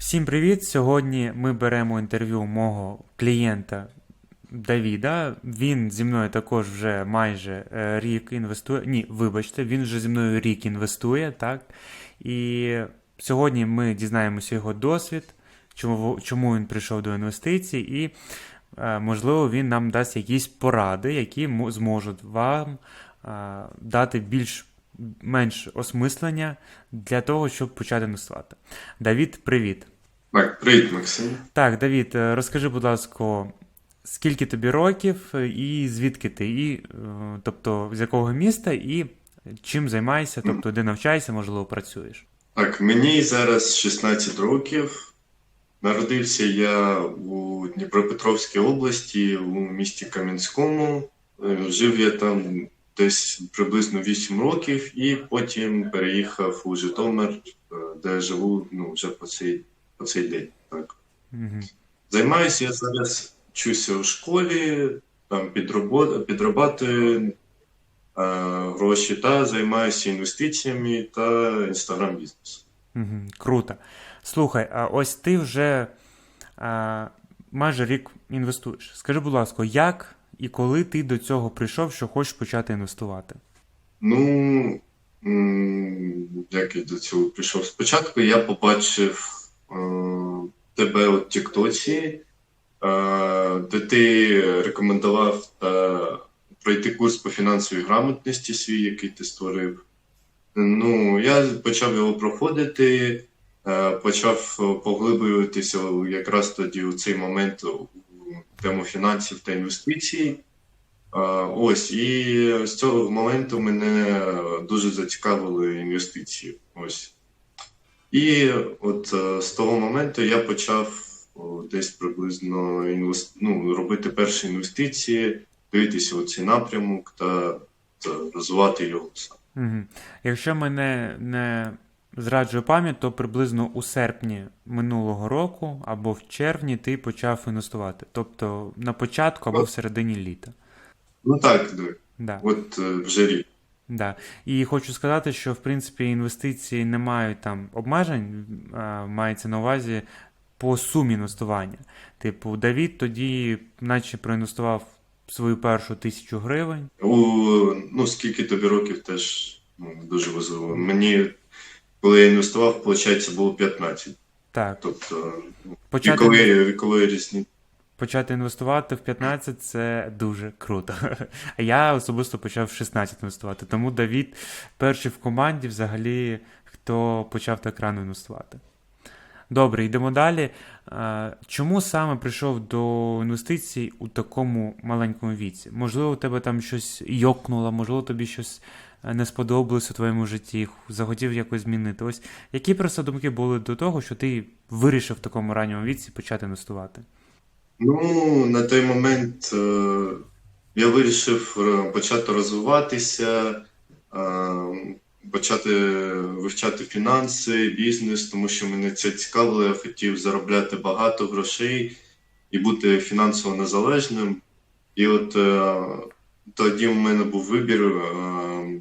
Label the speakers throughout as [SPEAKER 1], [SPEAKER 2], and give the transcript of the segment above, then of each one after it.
[SPEAKER 1] Всім привіт! Сьогодні ми беремо інтерв'ю мого клієнта Давіда. Він зі мною також вже майже е, рік інвестує. Ні, вибачте, він вже зі мною рік інвестує, так? І сьогодні ми дізнаємося його досвід, чому, чому він прийшов до інвестицій, і, е, можливо, він нам дасть якісь поради, які зможуть вам е, дати більш менш осмислення для того, щоб почати інвестувати. Давід, привіт.
[SPEAKER 2] Так, привіт, Максим.
[SPEAKER 1] Так, Давід, е, розкажи, будь ласка, скільки тобі років і звідки ти? І, е, тобто, з якого міста і чим займаєшся, тобто, де навчаєшся, можливо, працюєш?
[SPEAKER 2] Так, мені зараз 16 років. Народився я у Дніпропетровській області, у місті Кам'янському. Е, Жив я там десь приблизно 8 років, і потім переїхав у Житомир, е, де живу ну, вже по цей, по цей день. Так.
[SPEAKER 1] Угу.
[SPEAKER 2] Займаюся я зараз, вчуся у школі, там підробо- підрабатую е, гроші та займаюся інвестиціями та інстаграм-бізнесом.
[SPEAKER 1] Угу. Круто. Слухай, а ось ти вже а, майже рік інвестуєш. Скажи, будь ласка, як і коли ти до цього прийшов, що хочеш почати інвестувати?
[SPEAKER 2] Ну, як я до цього прийшов? Спочатку я побачив е, тебе у Тіктоці, е, де ти рекомендував е, пройти курс по фінансовій грамотності свій, який ти створив. Ну, я почав його проходити, е, почав поглиблюватися якраз тоді у цей момент тему фінансів та інвестицій. Ось, і з цього моменту мене дуже зацікавили інвестиції. Ось. І от е, з того моменту я почав десь приблизно інвес... ну, робити перші інвестиції, дивитися у цей напрямок та, розвивати його сам.
[SPEAKER 1] Якщо мене не зраджує пам'ять, то приблизно у серпні минулого року або в червні ти почав інвестувати. Тобто на початку або в середині літа.
[SPEAKER 2] Ну так, да.
[SPEAKER 1] Да,
[SPEAKER 2] от е, вже рік.
[SPEAKER 1] да. І хочу сказати, що в принципі інвестиції не мають там обмежень, мається на увазі по сумі інвестування. Типу, Давід тоді, наче проінвестував свою першу тисячу гривень.
[SPEAKER 2] У, ну, скільки тобі років теж ну, дуже важливо. Мені, коли я інвестував, виходить, було 15.
[SPEAKER 1] Так,
[SPEAKER 2] Тобто, ну,
[SPEAKER 1] почати,
[SPEAKER 2] вікові, вікові різні.
[SPEAKER 1] почати інвестувати в 15 це дуже круто. А я особисто почав в 16 інвестувати. Тому Давід перший в команді, взагалі, хто почав так рано інвестувати. Добре, йдемо далі. Чому саме прийшов до інвестицій у такому маленькому віці? Можливо, у тебе там щось йокнуло, можливо, тобі щось е, не сподобалось у твоєму житті, захотів якось змінити. Ось які просто думки були до того, що ти вирішив в такому ранньому віці почати інвестувати?
[SPEAKER 2] Ну, на той момент е, я вирішив е, почати розвиватися, е, почати вивчати фінанси, бізнес, тому що мене це цікавило. Я хотів заробляти багато грошей і бути фінансово незалежним. І от е, тоді в мене був вибір е,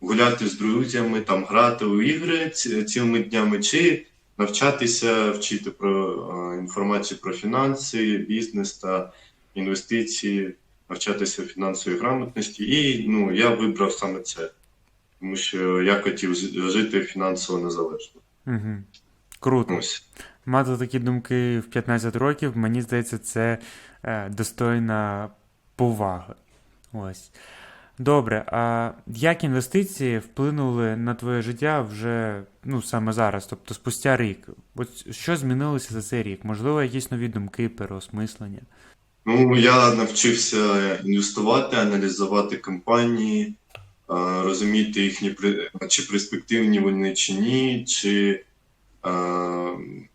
[SPEAKER 2] гуляти з друзями, там грати у ігри цілими днями, чи навчатися вчити про е, інформацію про фінанси, бізнес та інвестиції, навчатися фінансовій грамотності. І ну, я вибрав саме це, тому що я хотів жити фінансово незалежно.
[SPEAKER 1] Угу. Круто.
[SPEAKER 2] Ось.
[SPEAKER 1] Мати такі думки в 15 років, мені здається, це е, достойна поваги. Ось. Добре, а як інвестиції вплинули на твоє життя вже ну, саме зараз, тобто спустя рік? От що змінилося за цей рік? Можливо, якісь нові думки, переосмислення?
[SPEAKER 2] Ну, я навчився інвестувати, аналізувати компанії, розуміти їхні чи перспективні вони чи ні, чи е,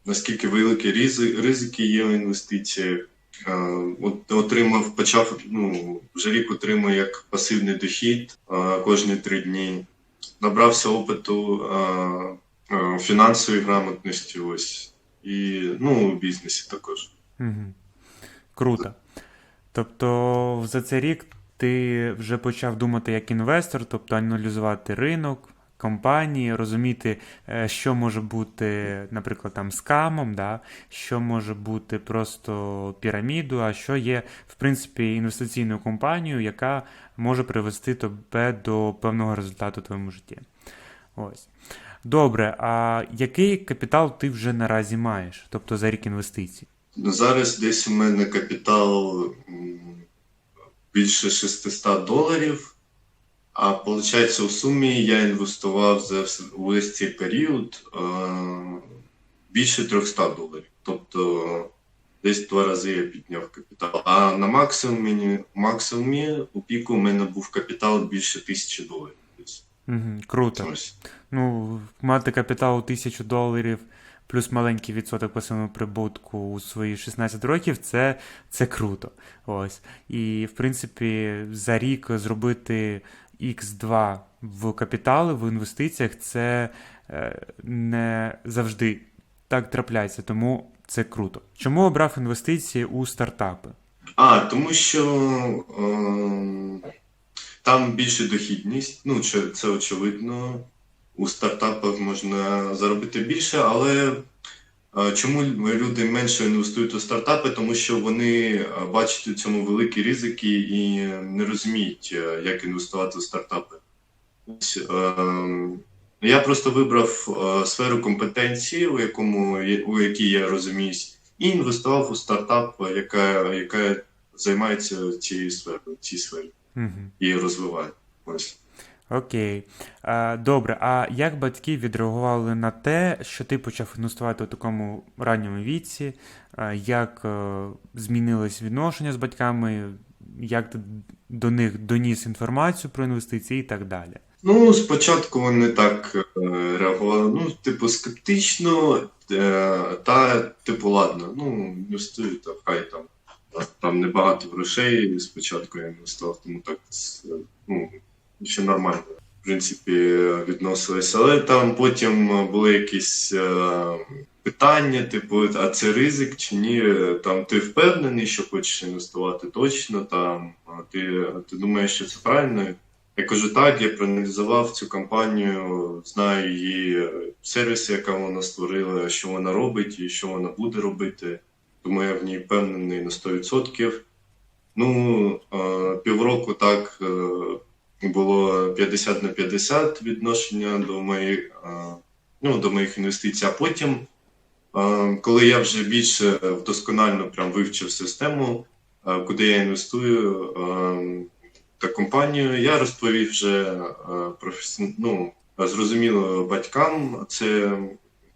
[SPEAKER 2] наскільки великі ризики, є в інвестиціях. От отримав, почав ну, вже рік отримую як пасивний дохід кожні три дні. Набрався опиту фінансової грамотності, ось і ну, у бізнесі також.
[SPEAKER 1] Круто. Тобто за цей рік ти вже почав думати як інвестор, тобто аналізувати ринок, компанії, розуміти, е, що може бути, наприклад, там скамом, да? що може бути просто піраміду, а що є, в принципі, інвестиційною компанією, яка може привести тебе до певного результату в твоєму житті. Ось. Добре, а який капітал ти вже наразі маєш, тобто за рік інвестицій?
[SPEAKER 2] Зараз десь у мене капітал більше 600 доларів, а виходить, у сумі я інвестував за увесь цей період е, більше 300 доларів. Тобто десь два рази я підняв капітал. А на максимумі, максимумі у піку у мене був капітал більше 1000 доларів.
[SPEAKER 1] Угу, круто.
[SPEAKER 2] Ось.
[SPEAKER 1] Ну, мати капітал у 1000 доларів плюс маленький відсоток пасивного прибутку у свої 16 років, це, це круто. Ось. І, в принципі, за рік зробити X2 в капітали, в інвестиціях, це е, не завжди так трапляється, тому це круто. Чому обрав інвестиції у стартапи?
[SPEAKER 2] А, тому що е, там більше дохідність, ну це очевидно. У стартапах можна заробити більше, але чому люди менше інвестують у стартапи? Тому що вони бачать у цьому великі ризики і не розуміють, е, як інвестувати у стартапи. Е, я просто вибрав е, сферу компетенції, у якому у якій я розуміюсь, і інвестував у стартап, яка, яка займається цією сферою, цій сфері
[SPEAKER 1] Угу.
[SPEAKER 2] і розвиває. Ось.
[SPEAKER 1] Окей. А, добре, а як батьки відреагували на те, що ти почав інвестувати у такому ранньому віці? Як е, змінилось відношення з батьками? Як ти до них доніс інформацію про інвестиції і так далі?
[SPEAKER 2] Ну, спочатку вони так е, реагували, ну, типу, скептично, е, та, типу, ладно, ну, інвестую, та хай там. Там небагато грошей спочатку я інвестував, тому так ну, ще нормально, в принципі, відносилися. Але там потім були якісь е, питання, типу, а це ризик чи ні? Там ти впевнений, що хочеш інвестувати точно, там, ти, ти думаєш, що це правильно? Я кажу, так, я проаналізував цю компанію, знаю її е, сервіси, яка вона створила, що вона робить і що вона буде робити. Тому я в ній впевнений на 100%. Ну, е, півроку так е, було 50 на 50 відношення до моїх, ну, до моїх інвестицій. А потім, коли я вже більше вдосконально прям вивчив систему, куди я інвестую, та компанію. Я розповів вже ну, зрозуміло батькам це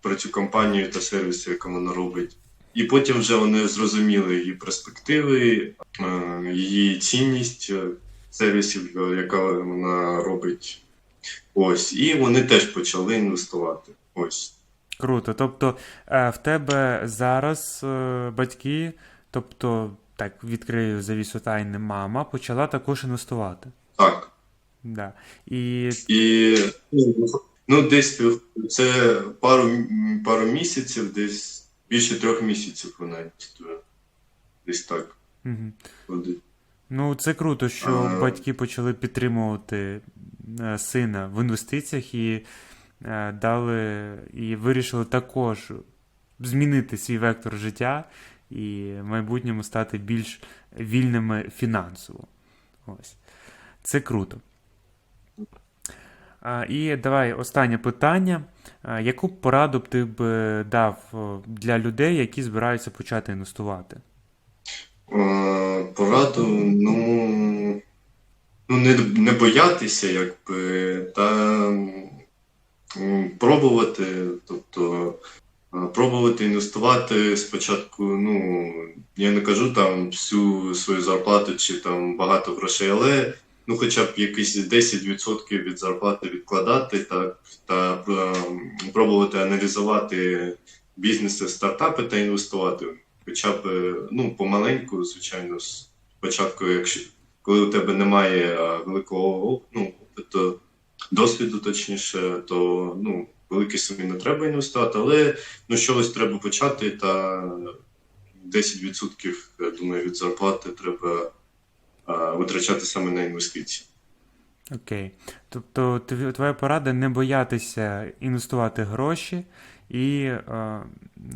[SPEAKER 2] про цю компанію та сервіси, яку вона робить. І потім вже вони зрозуміли її перспективи, її цінність сервісів, е, яка вона робить. Ось, і вони теж почали інвестувати. Ось.
[SPEAKER 1] Круто. Тобто е, в тебе зараз е, батьки, тобто, так, відкрию завісу тайни, мама почала також інвестувати.
[SPEAKER 2] Так.
[SPEAKER 1] Да. І
[SPEAKER 2] І ну, десь це пару, пару місяців, десь більше трьох місяців вона інвестує. Десь так
[SPEAKER 1] Мгм. Ну, це круто, що
[SPEAKER 2] А.
[SPEAKER 1] батьки почали підтримувати е, сина в інвестиціях і е, дали і вирішили також змінити свій вектор життя і в майбутньому стати більш вільними фінансово. Ось. Це круто. А, І давай останнє питання. А, Яку пораду б ти б е, дав для людей, які збираються почати інвестувати?
[SPEAKER 2] Пораду, ну, ну не, не боятися, якби, та пробувати, тобто пробувати інвестувати спочатку, ну, я не кажу там всю свою зарплату чи там багато грошей, але ну, хоча б якісь 10% від зарплати відкладати та, та пробувати аналізувати бізнеси, стартапи та інвестувати. Хоча б ну, помаленьку, звичайно, спочатку, якщо коли у тебе немає великого оп- ну, опиту, досвіду, точніше, то ну, великі суми не треба інвестувати, але ну, щось треба почати, та 10%, я думаю, від зарплати треба а, витрачати саме на інвестиції.
[SPEAKER 1] Окей. Тобто твоя порада не боятися інвестувати гроші і е,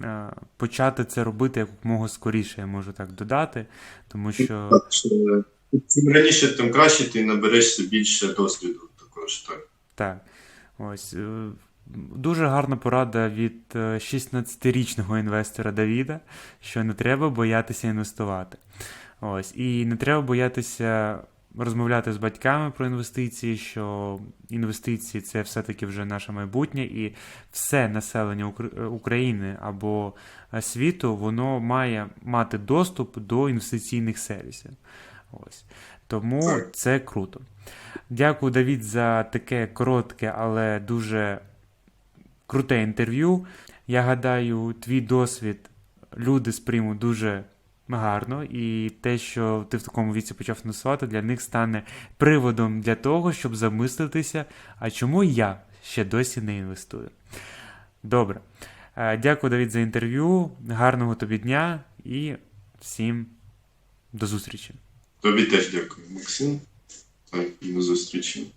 [SPEAKER 1] е, почати це робити якомога скоріше, я можу так додати, тому що
[SPEAKER 2] Чим раніше, тим краще ти наберешся більше досвіду також. Так.
[SPEAKER 1] так. Ось. е, Дуже гарна порада від е, 16-річного інвестора Давіда, що не треба боятися інвестувати. Ось. І не треба боятися розмовляти з батьками про інвестиції, що інвестиції це все-таки вже наше майбутнє, і все населення е, України або е, світу воно має мати доступ до інвестиційних сервісів. Ось. Тому це круто. Дякую, Давід, за таке коротке, але дуже круте інтерв'ю. Я гадаю, твій досвід люди сприймуть дуже гарно, і те, що ти в такому віці почав інвестувати, для них стане приводом для того, щоб замислитися, а чому я ще досі не інвестую. Добре. Е, Дякую, Давід, за інтерв'ю. Гарного тобі дня і всім до зустрічі.
[SPEAKER 2] Тобі теж дякую, Максим. Так, і до зустрічі.